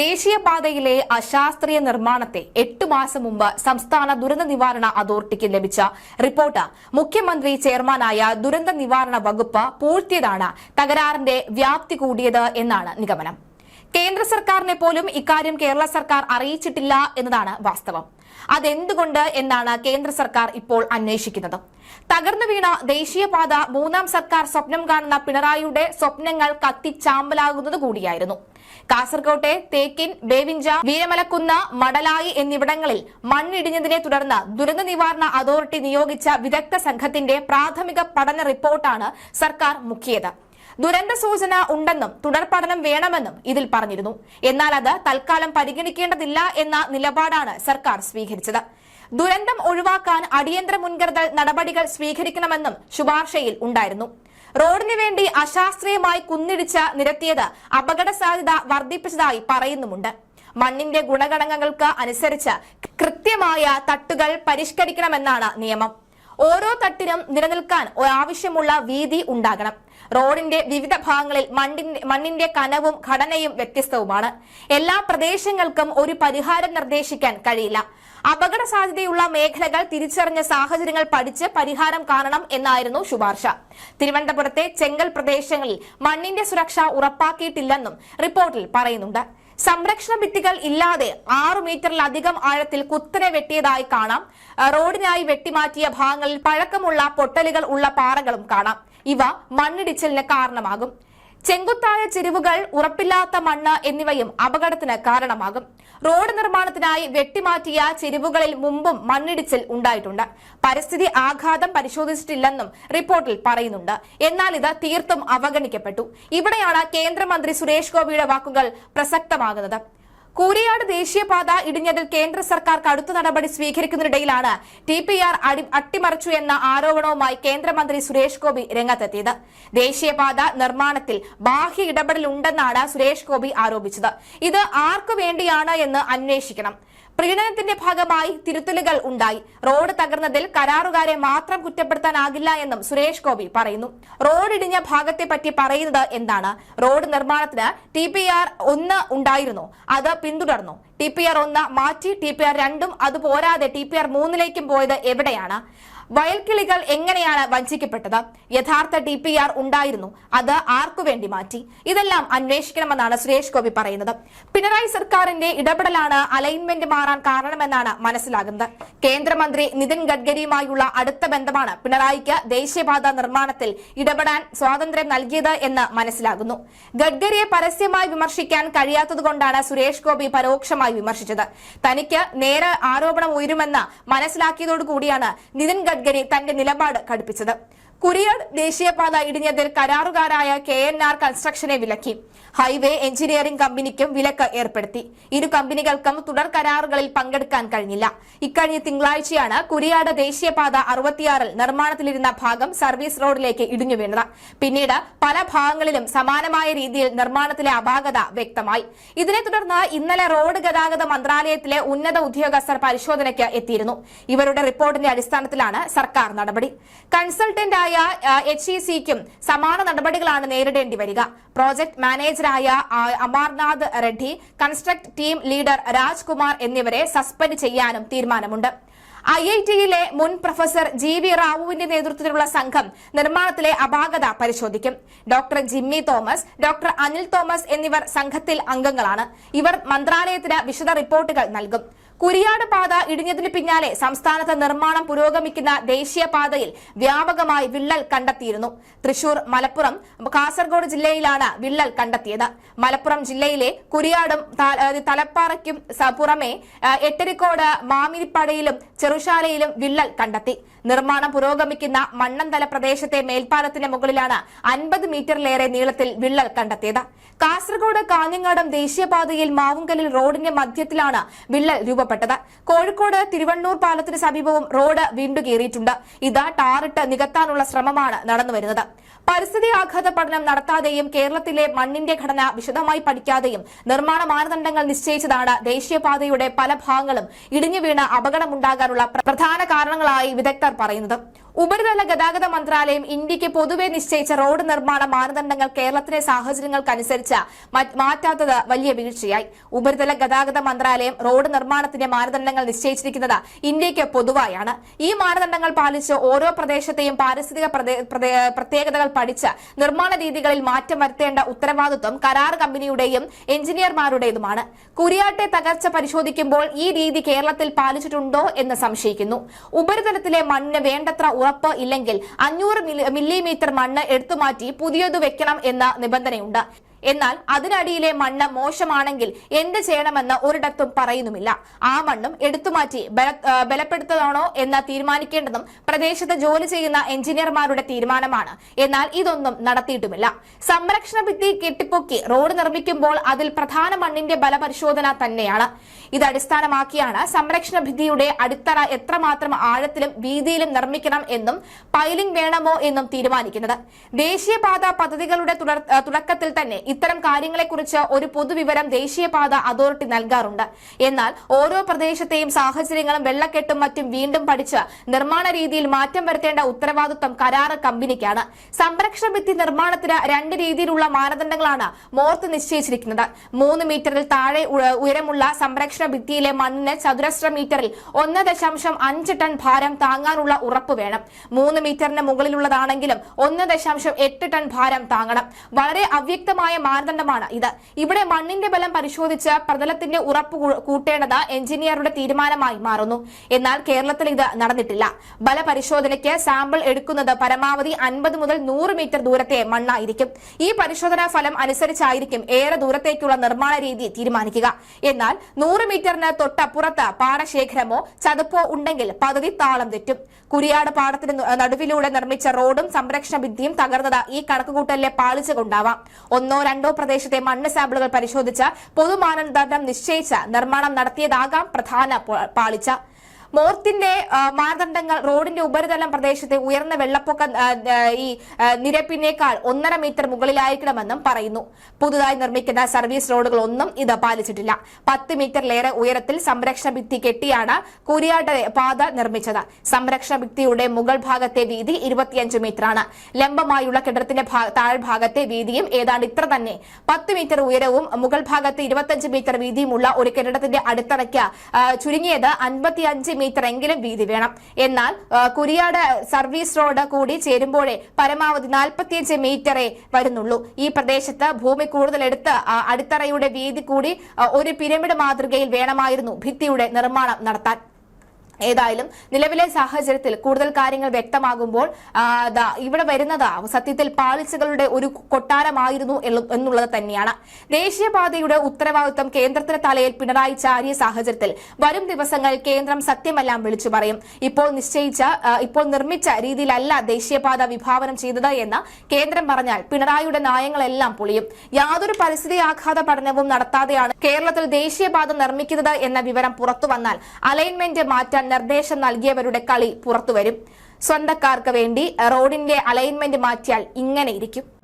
ദേശീയപാതയിലെ അശാസ്ത്രീയ നിർമ്മാണത്തെ എട്ട് മാസം മുമ്പ് സംസ്ഥാന ദുരന്ത നിവാരണ അതോറിറ്റിക്ക് ലഭിച്ച റിപ്പോർട്ട് മുഖ്യമന്ത്രി ചെയർമാനായ ദുരന്ത നിവാരണ വകുപ്പ് പൂഴ്ത്തിയതാണ് തകരാറിന്റെ വ്യാപ്തി കൂടിയത് എന്നാണ് നിഗമനം. കേന്ദ്ര സർക്കാരിനെ പോലും ഇക്കാര്യം കേരള സർക്കാർ അറിയിച്ചിട്ടില്ല എന്നതാണ് വാസ്തവം. അതെന്തുകൊണ്ട് എന്നാണ് കേന്ദ്ര സർക്കാർ ഇപ്പോൾ അന്വേഷിക്കുന്നത്? തകർന്നു വീണ ദേശീയപാത മൂന്നാം സർക്കാർ സ്വപ്നം കാണുന്ന പിണറായിയുടെ സ്വപ്നങ്ങൾ കത്തിച്ചാമ്പലാകുന്നത് കൂടിയായിരുന്നു. കാസർകോട്ടെ തേക്കിൻ ബേവിഞ്ച വീരമലക്കുന്ന് മടലായി എന്നിവിടങ്ങളിൽ മണ്ണിടിഞ്ഞതിനെ തുടർന്ന് ദുരന്ത നിവാരണ അതോറിറ്റി നിയോഗിച്ച വിദഗ്ധ സംഘത്തിന്റെ പ്രാഥമിക പഠന റിപ്പോർട്ടാണ് സർക്കാർ മുക്കിയത്. ദുരന്ത സൂചന ഉണ്ടെന്നും തുടർ പഠനം വേണമെന്നും ഇതിൽ പറഞ്ഞിരുന്നു. എന്നാൽ അത് തൽക്കാലം പരിഗണിക്കേണ്ടതില്ല എന്ന നിലപാടാണ് സർക്കാർ സ്വീകരിച്ചത്. ദുരന്തം ഒഴിവാക്കാൻ അടിയന്തര മുൻകരുതൽ നടപടികൾ സ്വീകരിക്കണമെന്നും ശുപാർശയിൽ ഉണ്ടായിരുന്നു. റോഡിനു വേണ്ടി അശാസ്ത്രീയമായി കുന്നിടിച്ച് നിരത്തിയത് അപകട സാധ്യത വർദ്ധിപ്പിച്ചതായി പറയുന്നുമുണ്ട്. മണ്ണിന്റെ ഗുണഗണങ്ങൾക്ക് അനുസരിച്ച് കൃത്യമായ തട്ടുകൾ പരിഷ്കരിക്കണമെന്നാണ് നിയമം. ഓരോ തട്ടിനും നിലനിൽക്കാൻ ആവശ്യമുള്ള വീതി ഉണ്ടാകണം. റോഡിന്റെ വിവിധ ഭാഗങ്ങളിൽ മണ്ണിന്റെ കനവും ഘടനയും വ്യത്യസ്തവുമാണ്. എല്ലാ പ്രദേശങ്ങൾക്കും ഒരു പരിഹാരം നിർദ്ദേശിക്കാൻ കഴിയില്ല. അപകട സാധ്യതയുള്ള മേഖലകൾ തിരിച്ചറിഞ്ഞ സാഹചര്യങ്ങൾ പഠിച്ച് പരിഹാരം കാണണം എന്നായിരുന്നു ശുപാർശ. തിരുവനന്തപുരത്തെ ചെങ്കൽ പ്രദേശങ്ങളിൽ മണ്ണിന്റെ സുരക്ഷ ഉറപ്പാക്കിയിട്ടില്ലെന്നും റിപ്പോർട്ടിൽ പറയുന്നുണ്ട്. സംരക്ഷണ ഭിത്തികൾ ഇല്ലാതെ ആറു മീറ്ററിലധികം ആഴത്തിൽ കുത്തനെ വെട്ടിയതായി കാണാം. റോഡിനായി വെട്ടിമാറ്റിയ ഭാഗങ്ങളിൽ പഴക്കമുള്ള പൊട്ടലുകൾ ഉള്ള പാറകളും കാണാം. ഇവ മണ്ണിടിച്ചിലിന് കാരണമാകും. ചെങ്കുത്തായ ചെരിവുകൾ ഉറപ്പില്ലാത്ത മണ്ണ് എന്നിവയും അപകടത്തിന് കാരണമാകും. റോഡ് നിർമ്മാണത്തിനായി വെട്ടിമാറ്റിയ ചെരിവുകളിൽ മുമ്പും മണ്ണിടിച്ചിൽ ഉണ്ടായിട്ടുണ്ട്. പരിസ്ഥിതി ആഘാതം പരിശോധിച്ചിട്ടില്ലെന്നും റിപ്പോർട്ടിൽ പറയുന്നുണ്ട്. എന്നാൽ ഇത് തീർത്തും അവഗണിക്കപ്പെട്ടു. ഇവിടെയാണ് കേന്ദ്രമന്ത്രി സുരേഷ് ഗോപിയുടെ വാക്കുകൾ പ്രസക്തമാകുന്നത്. കൂരിയാട് ദേശീയപാത ഇടിഞ്ഞതിൽ കേന്ദ്ര സർക്കാർ കടുത്ത നടപടി സ്വീകരിക്കുന്നതിനിടയിലാണ് ടി പി ആർ അട്ടിമറിച്ചു എന്ന ആരോപണവുമായി കേന്ദ്രമന്ത്രി സുരേഷ് ഗോപി രംഗത്തെത്തിയത്. ദേശീയപാത നിർമ്മാണത്തിൽ ബാഹ്യ ഇടപെടലുണ്ടെന്നാണ് സുരേഷ് ഗോപി ആരോപിച്ചത്. ഇത് ആർക്കു വേണ്ടിയാണ് എന്ന് അന്വേഷിക്കണം. പ്രീണനത്തിന്റെ ഭാഗമായി തിരുത്തലുകൾ ഉണ്ടായി. റോഡ് തകർന്നതിൽ കരാറുകാരെ മാത്രം കുറ്റപ്പെടുത്താനാകില്ല എന്നും സുരേഷ് ഗോപി പറയുന്നു. റോഡ് ഇടിഞ്ഞ ഭാഗത്തെ പറ്റി പറയുന്നത് എന്താണ്? റോഡ് നിർമ്മാണത്തിന് ടി പി ആർ ഒന്ന് ഉണ്ടായിരുന്നു അത് പിന്തുടർന്നു. ടി പി ആർ ഒന്ന് മാറ്റി ടി പി ആർ രണ്ടും അത് പോരാതെ ടി പി ആർ മൂന്നിലേക്കും പോയത് എവിടെയാണ്? വയൽക്കിളികൾ എങ്ങനെയാണ് വഞ്ചിക്കപ്പെട്ടത്? യഥാർത്ഥ ഡി പി ആർ ഉണ്ടായിരുന്നു. അത് ആർക്കു വേണ്ടി മാറ്റി? ഇതെല്ലാം അന്വേഷിക്കണമെന്നാണ് സുരേഷ് ഗോപി പറയുന്നത്. പിണറായി സർക്കാരിന്റെ ഇടപെടലാണ് അലൈൻമെന്റ് മാറാൻ കാരണമെന്നാണ് മനസ്സിലാകുന്നത്. കേന്ദ്രമന്ത്രി നിതിൻ ഗഡ്കരിയുമായുള്ള അടുത്ത ബന്ധമാണ് പിണറായിക്ക് ദേശീയപാത നിർമ്മാണത്തിൽ ഇടപെടാൻ സ്വാതന്ത്ര്യം നൽകിയത് എന്ന് മനസ്സിലാകുന്നു. ഗഡ്കരിയെ പരസ്യമായി വിമർശിക്കാൻ കഴിയാത്തതുകൊണ്ടാണ് സുരേഷ് ഗോപി പരോക്ഷമായി വിമർശിച്ചത്. തനിക്ക് നേരെ ആരോപണം ഉയരുമെന്ന് മനസ്സിലാക്കിയതോടുകൂടിയാണ് നിതിൻ ഗഡ്കരി തന്റെ നിലപാട് കടുപ്പിച്ചത് കുരിയാട് ദേശീയപാത ഇടിഞ്ഞതിൽ കരാറുകാരായ കെ എൻ ആർ കൺസ്ട്രക്ഷനെ വിലക്കി. ഹൈവേ എഞ്ചിനീയറിംഗ് കമ്പനിക്കും വിലക്ക് ഏർപ്പെടുത്തി. ഇരു കമ്പനികൾക്കും തുടർ കരാറുകളിൽ പങ്കെടുക്കാൻ കഴിഞ്ഞില്ല. ഇക്കഴിഞ്ഞ തിങ്കളാഴ്ചയാണ് കുരിയാട് ദേശീയപാത അറുപത്തിയാറിൽ നിർമ്മാണത്തിലിരുന്ന ഭാഗം സർവീസ് റോഡിലേക്ക് ഇടിഞ്ഞു വീണത്. പിന്നീട് പല ഭാഗങ്ങളിലും സമാനമായ രീതിയിൽ നിർമ്മാണത്തിലെ അപാകത വ്യക്തമായി. ഇതിനെ തുടർന്ന് ഇന്നലെ റോഡ് ഗതാഗത മന്ത്രാലയത്തിലെ ഉന്നത ഉദ്യോഗസ്ഥർ പരിശോധനയ്ക്ക് എത്തിയിരുന്നു. ഇവരുടെ റിപ്പോർട്ടിന്റെ അടിസ്ഥാനത്തിലാണ് സർക്കാർ നടപടി. കൺസൾട്ടന്റായ എച്ച് ഇ സിക്കും സമാന നടപടികളാണ് നേരിടേണ്ടി വരിക. Project മാനേജറായ Amarnath Reddy construct team leader Rajkumar എന്നിവരെ സസ്പെൻഡ് ചെയ്യാനും തീരുമാനമുണ്ട്. ഐ ഐ ടിയിലെ മുൻ പ്രൊഫസർ ജി വി റാവുവിന്റെ നേതൃത്വത്തിലുള്ള സംഘം നിർമ്മാണത്തിലെ അപാകത പരിശോധിക്കും. Doctor Jimmy Thomas doctor Anil Thomas എന്നിവർ സംഘത്തിൽ അംഗങ്ങളാണ്. ഇവർ മന്ത്രാലയത്തിന് വിശദ റിപ്പോർട്ടുകൾ നൽകും. കുരിയാട് പാത ഇടിഞ്ഞതിന് പിന്നാലെ സംസ്ഥാനത്ത് നിർമ്മാണം പുരോഗമിക്കുന്ന ദേശീയപാതയിൽ വ്യാപകമായി വിള്ളൽ കണ്ടെത്തിയിരുന്നു. തൃശൂർ മലപ്പുറം കാസർഗോഡ് ജില്ലയിലാണ് വിള്ളൽ കണ്ടെത്തിയത്. മലപ്പുറം ജില്ലയിലെ കുരിയാടും തലപ്പാറയ്ക്കും പുറമെ എട്ടരിക്കോട് മാമിരിപ്പടയിലും ചെറുശാലയിലും വിള്ളൽ കണ്ടെത്തി. നിർമ്മാണം പുരോഗമിക്കുന്ന മണ്ണന്തല പ്രദേശത്തെ മേൽപ്പാലത്തിന് മുകളിലാണ് അൻപത് മീറ്ററിലേറെ നീളത്തിൽ വിള്ളൽ കണ്ടെത്തിയത്. കാസർഗോഡ് കാഞ്ഞങ്ങാടം ദേശീയപാതയിൽ മാവുങ്കലിൽ റോഡിന്റെ മധ്യത്തിലാണ് വിള്ളൽ രൂപപ്പെട്ടത്. കോഴിക്കോട് തിരുവണ്ണൂർ പാലത്തിന് സമീപവും റോഡ് വീണ്ടും കീറിയിട്ടുണ്ട് ഇത് ടാറിട്ട് നികത്താനുള്ള ശ്രമമാണ് നടന്നുവരുന്നത്. പരിസ്ഥിതി ആഘാത പഠനം നടത്താതെയും കേരളത്തിലെ മണ്ണിന്റെ ഘടന വിശദമായി പഠിക്കാതെയും നിർമ്മാണ മാനദണ്ഡങ്ങൾ നിശ്ചയിച്ചതാണ് ദേശീയപാതയുടെ പല ഭാഗങ്ങളും ഇടിഞ്ഞു വീണ് അപകടമുണ്ടാകാനുള്ള പ്രധാന കാരണങ്ങളായി വിദഗ്ധർ പറയുന്നത്. ഉപരിതല ഗതാഗത മന്ത്രാലയം ഇന്ത്യയ്ക്ക് പൊതുവെ നിശ്ചയിച്ച റോഡ് നിർമ്മാണ മാനദണ്ഡങ്ങൾ കേരളത്തിലെ സാഹചര്യങ്ങൾക്കനുസരിച്ച് മറ്റ് മാറ്റാത്തത് വലിയ വീഴ്ചയായി. ഉപരിതല ഗതാഗത മന്ത്രാലയം റോഡ് നിർമ്മാണത്തിന്റെ മാനദണ്ഡങ്ങൾ നിശ്ചയിച്ചിരിക്കുന്നത് ഇന്ത്യയ്ക്ക് പൊതുവായാണ്. ഈ മാനദണ്ഡങ്ങൾ പാലിച്ച് ഓരോ പ്രദേശത്തെയും പാരിസ്ഥിതിക പ്രത്യേകതകൾ പഠിച്ച് നിർമ്മാണ രീതികളിൽ മാറ്റം വരുത്തേണ്ട ഉത്തരവാദിത്വം കരാർ കമ്പനിയുടെയും എഞ്ചിനീയർമാരുടേതുമാണ്. കുരിയാട്ടെ തകർച്ച പരിശോധിക്കുമ്പോൾ ഈ രീതി കേരളത്തിൽ പാലിച്ചിട്ടുണ്ടോ എന്ന് സംശയിക്കുന്നു. ഉപരിതലത്തിലെ മണ്ണിന് വേണ്ടത്ര ഉറപ്പ് ഇല്ലെങ്കിൽ അഞ്ഞൂറ് മില്ലിമീറ്റർ മണ്ണ് എടുത്തുമാറ്റി പുതിയത് വെക്കണം എന്ന നിബന്ധനയുണ്ട്. എന്നാൽ അതിനടിയിലെ മണ്ണ് മോശമാണെങ്കിൽ എന്ത് ചെയ്യണമെന്ന് ഒരിടത്തും പറയുന്നുമില്ല. ആ മണ്ണും എടുത്തുമാറ്റി ബല- ആ, ബലപ്പെടുത്തണോ എന്ന് തീരുമാനിക്കേണ്ടതും പ്രദേശത്ത് ജോലി ചെയ്യുന്ന എഞ്ചിനീയർമാരുടെ തീരുമാനമാണ്. എന്നാൽ ഇതൊന്നും നടത്തിയിട്ടുമില്ല. സംരക്ഷണ ഭിത്തി കെട്ടിപ്പൊക്കി റോഡ് നിർമ്മിക്കുമ്പോൾ അതിൽ പ്രധാന മണ്ണിന്റെ ബലപരിശോധന തന്നെയാണ്. ഇത് അടിസ്ഥാനമാക്കിയാണ് സംരക്ഷണ ഭിത്തിയുടെ അടിത്തറ എത്രമാത്രം ആഴത്തിലും വീതിയിലും നിർമ്മിക്കണം എന്നും പൈലിംഗ് വേണമോ എന്നും തീരുമാനിക്കുന്നത്. ദേശീയപാത പദ്ധതികളുടെ തുടക്കത്തിൽ തന്നെ ഇത്തരം കാര്യങ്ങളെക്കുറിച്ച് ഒരു പൊതുവിവരം ദേശീയപാത അതോറിറ്റി നൽകാറുണ്ട്. എന്നാൽ ഓരോ പ്രദേശത്തെയും സാഹചര്യങ്ങളും വെള്ളക്കെട്ടും മറ്റും വീണ്ടും പഠിച്ച് നിർമ്മാണ രീതിയിൽ മാറ്റം വരുത്തേണ്ട ഉത്തരവാദിത്വം കരാറ് കമ്പനിക്കാണ്. സംരക്ഷണ ഭിത്തി നിർമ്മാണത്തിന് രണ്ട് രീതിയിലുള്ള മാനദണ്ഡങ്ങളാണ് മോർത്ത് നിശ്ചയിച്ചിരിക്കുന്നത്. മൂന്ന് മീറ്ററിൽ താഴെ ഉയരമുള്ള സംരക്ഷണ ഭിത്തിയിലെ മണ്ണിന് ചതുരശ്ര മീറ്ററിൽ ഒന്ന് ദശാംശം അഞ്ച് ടൺ ഭാരം താങ്ങാനുള്ള ഉറപ്പ് വേണം. മൂന്ന് മീറ്ററിന് മുകളിലുള്ളതാണെങ്കിലും ഒന്ന് ദശാംശം എട്ട് ടൺ ഭാരം താങ്ങണം. വളരെ അവ്യക്തമായ മാനദണ്ഡമാണ് ഇത്. ഇവിടെ മണ്ണിന്റെ ബലം പരിശോധിച്ച് പ്രതലത്തിന്റെ ഉറപ്പ് കൂട്ടേണ്ടത് എഞ്ചിനീയറുടെ തീരുമാനമായി മാറുന്നു. എന്നാൽ കേരളത്തിൽ ഇത് നടന്നിട്ടില്ല. ബലപരിശോധനയ്ക്ക് സാമ്പിൾ എടുക്കുന്നത് പരമാവധി അൻപത് മുതൽ നൂറ് മീറ്റർ ദൂരത്തെ മണ്ണായിരിക്കും. ഈ പരിശോധനാ ഫലം അനുസരിച്ചായിരിക്കും ഏറെ ദൂരത്തേക്കുള്ള നിർമ്മാണ രീതി തീരുമാനിക്കുക. എന്നാൽ നൂറ് മീറ്ററിന് തൊട്ടപ്പുറത്ത് പാടശേഖരമോ ചതുപ്പോ ഉണ്ടെങ്കിൽ പദ്ധതി താളം തെറ്റും. കുരിയാട് പാടത്തിന് നടുവിലൂടെ നിർമ്മിച്ച റോഡും സംരക്ഷണ ഭിത്തിയും തകർന്നത് ഈ കണക്കുകൂട്ടലിലെ പാളിച്ച കൊണ്ടാവാം ഒന്നോ രണ്ടോ പ്രദേശത്തെ മണ്ണ് സാമ്പിളുകൾ പരിശോധിച്ച് പൊതുമാനദണ്ഡം നിശ്ചയിച്ച് നിർമ്മാണം നടത്തിയതാകാം പ്രധാന പാളിച്ച മോർത്തിന്റെ മാനദണ്ഡങ്ങൾ റോഡിന്റെ ഉപരിതലം പ്രദേശത്തെ ഉയർന്ന വെള്ളപ്പൊക്ക ഈ നിരപ്പിനേക്കാൾ ഒന്നര മീറ്റർ മുകളിലായിരിക്കണമെന്നും പറയുന്നു. പുതുതായി നിർമ്മിക്കുന്ന സർവീസ് റോഡുകൾ ഒന്നും ഇത് പാലിച്ചിട്ടില്ല. പത്ത് മീറ്ററിലേറെ ഉയരത്തിൽ സംരക്ഷണ ഭിത്തി കെട്ടിയാണ് കുരിയാട്ട പാത നിർമ്മിച്ചത്. സംരക്ഷണ ഭിത്തിയുടെ മുകൾ ഭാഗത്തെ വീതി ഇരുപത്തിയഞ്ച് മീറ്ററാണ്. ലംബമായുള്ള കെട്ടിടത്തിന്റെ താഴ്ഭാഗത്തെ വീതിയും ഏതാണ്ട് ഇത്ര തന്നെ. പത്ത് മീറ്റർ ഉയരവും മുകൾ ഭാഗത്ത് ഇരുപത്തിയഞ്ച് മീറ്റർ വീതിയുമുള്ള ഒരു കെട്ടിടത്തിന്റെ അടിത്തറയ്ക്ക് ചുരുങ്ങിയത് അൻപത്തിയഞ്ച് മീറ്റർ എങ്കിലും വീതി വേണം. എന്നാൽ കുരിയാട് സർവീസ് റോഡ് കൂടി ചേരുമ്പോഴേ പരമാവധി നാൽപ്പത്തിയഞ്ച് മീറ്ററേ വരുന്നുള്ളൂ. ഈ പ്രദേശത്ത് ഭൂമി ആ, അടിത്തറയുടെ വീതി കൂടി ഒരു പിരമിഡ് മാതൃകയിൽ വേണമായിരുന്നു ഭിത്തിയുടെ നിർമ്മാണം നടത്താൻ. ഏതായാലും നിലവിലെ സാഹചര്യത്തിൽ കൂടുതൽ കാര്യങ്ങൾ വ്യക്തമാകുമ്പോൾ ഇവിടെ വരുന്നത് സത്യത്തിൽ പാളിച്ചകളുടെ ഒരു കൊട്ടാരമായിരുന്നു എന്നു- എന്നുള്ളത് തന്നെയാണ്. ദേശീയപാതയുടെ ഉത്തരവാദിത്വം കേന്ദ്രത്തിന് തലയിൽ പിണറായി ചാരിയ സാഹചര്യത്തിൽ വരും ദിവസങ്ങൾ കേന്ദ്രം സത്യമെല്ലാം വിളിച്ചു പറയും. ഇപ്പോൾ നിശ്ചയിച്ച ഇപ്പോൾ നിർമ്മിച്ച രീതിയിലല്ല ദേശീയപാത വിഭാവനം ചെയ്തത് എന്ന് കേന്ദ്രം പറഞ്ഞാൽ പിണറായിയുടെ നയങ്ങളെല്ലാം പൊളിയും. യാതൊരു പരിസ്ഥിതി ആഘാത പഠനവും നടത്താതെയാണ് കേരളത്തിൽ ദേശീയപാത നിർമ്മിക്കുന്നത് എന്ന വിവരം പുറത്തു വന്നാൽ അലൈൻമെന്റ് നിർദ്ദേശം നൽകിയവരുടെ കളി പുറത്തുവരും. സ്വന്തക്കാർക്ക് വേണ്ടി റോഡിന്റെ അലൈൻമെന്റ് മാറ്റിയാൽ ഇങ്ങനെ ഇരിക്കും.